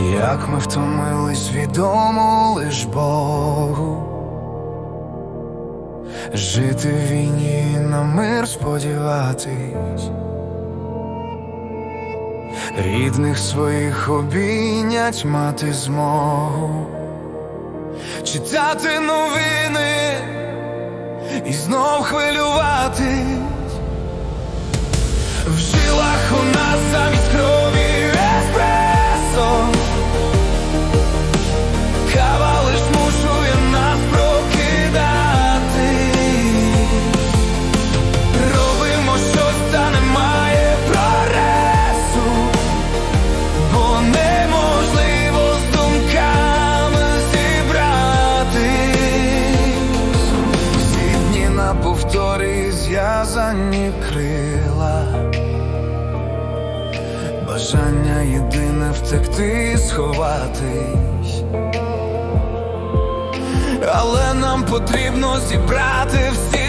Так ми втомились відомо лиш Богу. Жити в війні на мир сподіватись, рідних своїх обійнять мати змогу, читати новини і знов хвилюватись. В жилах у повторі крила Бажання єдине втекти, сховатись. Але нам потрібно зібрати всі